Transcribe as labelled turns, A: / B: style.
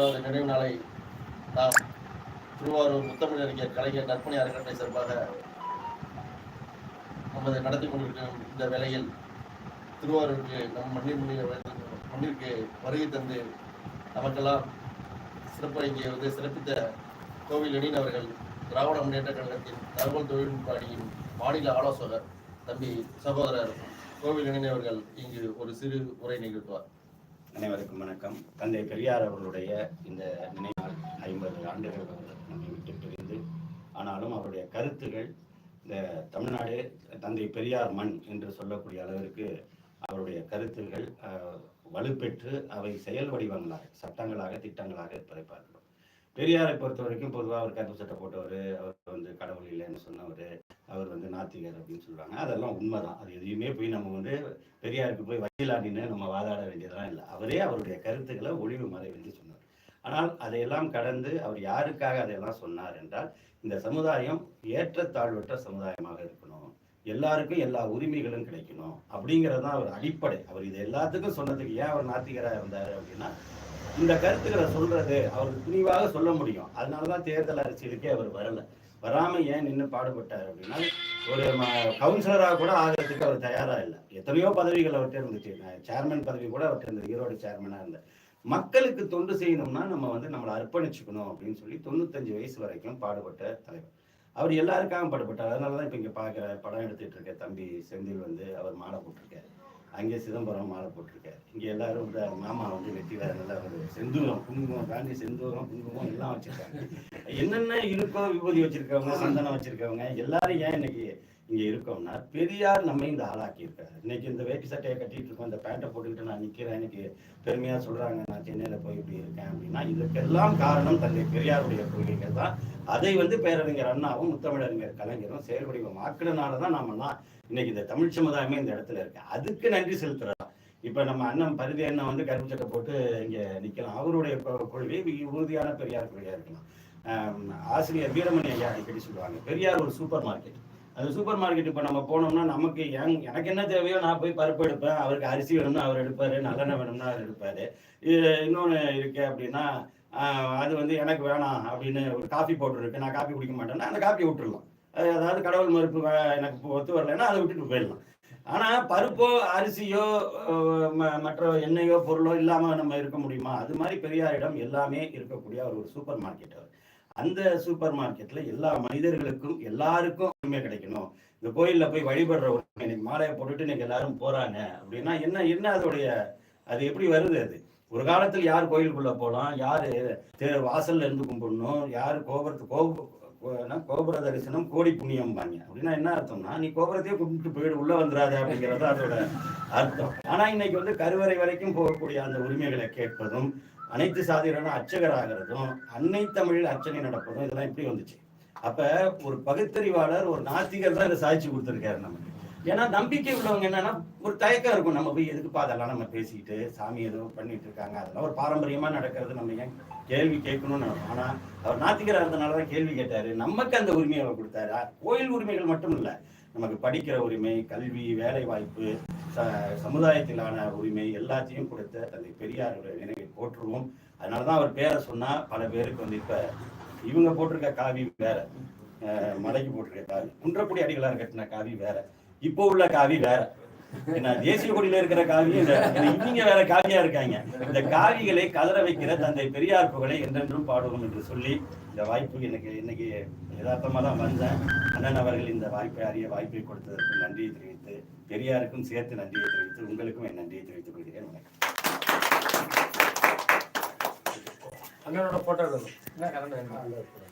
A: நூறாவது நினைவு நாளை நாம் திருவாரூர் முத்தமிழறிஞர் கலைஞர் நற்பணி அறக்கட்டளை சார்பாக நமது நடத்தி கொண்டிருக்கும் இந்த வேளையில் திருவாரூருக்கு நம் மண்ணின் மண்ணிற்கு வருகை தந்து நமக்கெல்லாம் சிறப்பு இங்கே வந்து சிறப்பித்த கோவில் லெனின் அவர்கள் திராவிட முன்னேற்ற கழகத்தின் தகவல் தொழில்நுட்ப அணியின் மாநில ஆலோசகர் தம்பி சகோதரர் கோவில் லெனின் இங்கு ஒரு சிறு உரை நிகழ்த்துவார்.
B: அனைவருக்கும் வணக்கம். தந்தை பெரியார் அவர்களுடைய இந்த நினைவால் ஐம்பது ஆண்டுகள் நம்மை விட்டு பிரிந்து ஆனாலும் அவருடைய கருத்துகள் இந்த தமிழ்நாடு தந்தை பெரியார் மண் என்று சொல்லக்கூடிய அளவிற்கு அவருடைய கருத்துகள் வலுப்பெற்று அவை செயல் வடிவங்களாக சட்டங்களாக திட்டங்களாக பிறப்பார்கள் பெரியாரை பொறுத்த வரைக்கும் பொதுவாக அவர் கருப்பு சட்டை போட்டவர் அவர் வந்து கடவுள் இல்லைன்னு சொன்னவர் அவர் வந்து நாத்திகர் அப்படின்னு சொல்லுவாங்க அதெல்லாம் உண்மைதான். அது எதையுமே போய் நம்ம வந்து பெரியாருக்கு போய் வக்கீலாண்டின்னு நம்ம வாதாட வேண்டியதெல்லாம் இல்லை. அவரே அவருடைய கருத்துக்களை ஒளிவு மறைவின்றி சொன்னார். ஆனால் அதையெல்லாம் கடந்து அவர் யாருக்காக அதையெல்லாம் சொன்னார் என்றால் இந்த சமுதாயம் ஏற்றத்தாழ்வற்ற சமுதாயமாக இருக்கணும். எல்லாருக்கும் எல்லா உரிமைகளும் கிடைக்கணும் அப்படிங்கிறது தான் அவர் அடிப்படை. அவர் இது எல்லாத்துக்கும் சொன்னதுக்கு ஏன் அவர் நாத்திகராக இருந்தார் அப்படின்னா இந்த கருத்துக்களை சொல்றது அவருக்கு துணிவாக சொல்ல முடியும். அதனால தான் தேர்தல் அரசியலுக்கே அவர் வரலை. வராம ஏன் நின்று பாடுபட்டார் அப்படின்னா ஒரு கவுன்சிலராக கூட ஆகிறதுக்கு அவர் தயாராக இல்லை. எத்தனையோ பதவிகள் அவர்கிட்ட இருந்துச்சு. சேர்மன் பதவி கூட அவர்கிட்ட இருந்தது. ஈரோடு சேர்மனாக இருந்தார் மக்களுக்கு தொண்டு செய்யணும்னா நம்ம வந்து நம்மளை அர்ப்பணிச்சுக்கணும் அப்படின்னு சொல்லி தொண்ணூத்தஞ்சு வயசு வரைக்கும் பாடுபட்ட தலைவர். அவர் எல்லாருக்காகவும் பாடுபட்டார். அதனால தான் இப்போ இங்கே பார்க்குற படம் எடுத்துகிட்டு இருக்க தம்பி செந்தில் வந்து அவர் மாலை போட்டிருக்காரு. அங்கே சிதம்பரம் மாலை போட்டிருக்காரு. இங்கே எல்லாரும் இந்த மாமா வந்து வெற்றி வேற நல்ல ஒரு செந்தூரம் குங்குமம் தாண்டி செந்தூரம் குங்குமம் எல்லாம் வச்சிருக்காங்க. என்னென்ன இருக்கோ விபூதி வச்சிருக்கவங்க சந்தனம் வச்சிருக்கவங்க எல்லாரும் ஏன் இன்னைக்கு இங்கே இருக்கோம்னா பெரியார் நம்ம இந்த ஆளாக்கி இருக்காரு இன்னைக்கு இந்த வேட்டி சட்டையை கட்டிட்டு இருக்கோம் இந்த பேண்ட்டை போட்டுக்கிட்டு நான் நிக்கிறேன் எனக்கு பெருமையா சொல்றாங்க நான் சென்னையில போய் இப்படி இருக்கேன் அப்படின்னா இதற்கெல்லாம் காரணம் தந்தை பெரியாருடைய கொள்கைகள் தான். அதை வந்து பேரறிஞர் அண்ணாவும் முத்தமிழறிஞர் கலைஞரும் செயல் ஆக்கினால தான் நாமெல்லாம் இன்னைக்கு இந்த தமிழ் சமுதாயமே இந்த இடத்துல இருக்கு. அதுக்கு நன்றி செலுத்துறோம். இப்ப நம்ம அண்ணன் பருதி அண்ணன் வந்து கருப்பு சட்டை போட்டு இங்க நிக்கலாம். அவருடைய கொள்கை உறுதியான பெரியார் கொள்கையா இருக்கலாம். ஆசிரியர் வீரமணி ஐயா அடிக்கடி சொல்லுவாங்க பெரியார் ஒரு சூப்பர் மார்க்கெட் அந்த சூப்பர் மார்க்கெட் இப்போ நம்ம போனோம்னா நமக்கு எங் எனக்கு என்ன தேவையோ நான் போய் பருப்பு எடுப்பேன். அவருக்கு அரிசி வேணும்னா அவர் எடுப்பாரு. நல்லெண்ணெய் வேணும்னா அவர் எடுப்பாரு. இது இன்னொன்று இருக்கு அப்படின்னா அது வந்து எனக்கு வேணாம் அப்படின்னு ஒரு காஃபி பவுடர் இருக்கு. நான் காஃபி குடிக்க மாட்டேன்னா அந்த காஃபி விட்டுறலாம். அது அதாவது கடவுள் மறுப்பு எனக்கு ஒத்து வரலைன்னா அதை விட்டுட்டு போயிடலாம். ஆனால் பருப்போ அரிசியோ ம- மற்ற எண்ணெயோ பொருளோ இல்லாமல் நம்ம இருக்க முடியுமா? அது மாதிரி பெரியாரிடம் எல்லாமே இருக்கக்கூடிய ஒரு சூப்பர் மார்க்கெட் அவர் அந்த சூப்பர் மார்க்கெட்ல எல்லா மனிதர்களுக்கும் எல்லாருக்கும் உரிமை கிடைக்கணும். இந்த கோயில்ல போய் வழிபடுற உரிமை இன்னைக்கு மாலையை போட்டுட்டு இன்னைக்கு எல்லாரும் போறாங்க அப்படின்னா என்ன என்ன அதோடைய அது எப்படி வருது அது? ஒரு காலத்தில் யார் கோயிலுக்குள்ள போகலாம் யார் வாசல்ல இருந்து கும்பிடணும்? யார் கோபுரத்து கோபுரம் கோபுர தரிசனம் கோடி புண்ணியம்பாங்க. அப்படின்னா என்ன அர்த்தம்னா நீ கோபுரத்தையே கும்பிட்டு போயிடு உள்ள வந்துடாத அப்படிங்கிறது அதோட அர்த்தம். ஆனா இன்னைக்கு வந்து கருவறை வரைக்கும் போகக்கூடிய அந்த உரிமைகளை கேட்பதும் அனைத்து சாதியினரும் அர்ச்சகர் ஆகிறதும் அன்னை தமிழில் அர்ச்சனை நடப்பதும் இதெல்லாம் எப்படி வந்துச்சு. அப்ப ஒரு பகுத்தறிவாளர் ஒரு நாஸ்திகர் தான் இதை சாதிச்சு கொடுத்துருக்காரு நமக்கு. ஏன்னா நம்பிக்கை உள்ளவங்க என்னன்னா ஒரு தயக்கம் இருக்கும். நம்ம போய் எதுக்குப்பா அதெல்லாம் நம்ம பேசிக்கிட்டு சாமி எதுவும் பண்ணிட்டு இருக்காங்க. அதெல்லாம் ஒரு பாரம்பரியமா நடக்கிறது நம்ம ஏன் கேள்வி கேட்கணும்னு நினைப்போம். ஆனா அவர் நாத்திகரா இருந்தனால தான் கேள்வி கேட்டாரு. நமக்கு அந்த உரிமையை அவர் கொடுத்தாரு? கோயில் உரிமைகள் மட்டும் இல்ல. நமக்கு படிக்கிற உரிமை கல்வி வேலை வாய்ப்பு ச- சமுதாயத்திலான உரிமை எல்லாத்தையும் கொடுத்த தந்தை பெரியாருடைய நினைவு போற்றுவோம் அதனாலதான் அவர் பேரை சொன்னா பல பேருக்கு வந்து இப்ப இவங்க போட்டிருக்க காவி வேற. மலைக்கு போட்டிருக்க காவி. குன்றக்குடி அடிகளார் கட்டின காவி வேற. இப்போ உள்ள காவி வேற. என்ன தேசிய கொடியில இருக்கிற காவி இந்த இவங்க வேற காவியா இருக்காங்க. இந்த காவிகளை கதற வைக்கிற தந்தை பெரியார் புகழை என்றென்றும் பாடுவோம் என்று சொல்லி இந்த வாய்ப்பு எனக்கு இன்னைக்கு யதார்த்தமாக தான் வந்தேன். அண்ணன் அவர்கள் இந்த வாய்ப்பை அறிய வாய்ப்பை கொடுத்ததற்கு நன்றியை தெரிவித்து பெரியாருக்கும் சேர்த்து நன்றியை தெரிவித்து உங்களுக்கும் என் நன்றியை தெரிவித்துக் கொள்கிறேன். வணக்கம்.
C: அண்ணனோட போட்டோ எடுக்கணும் என்ன கரண்ட்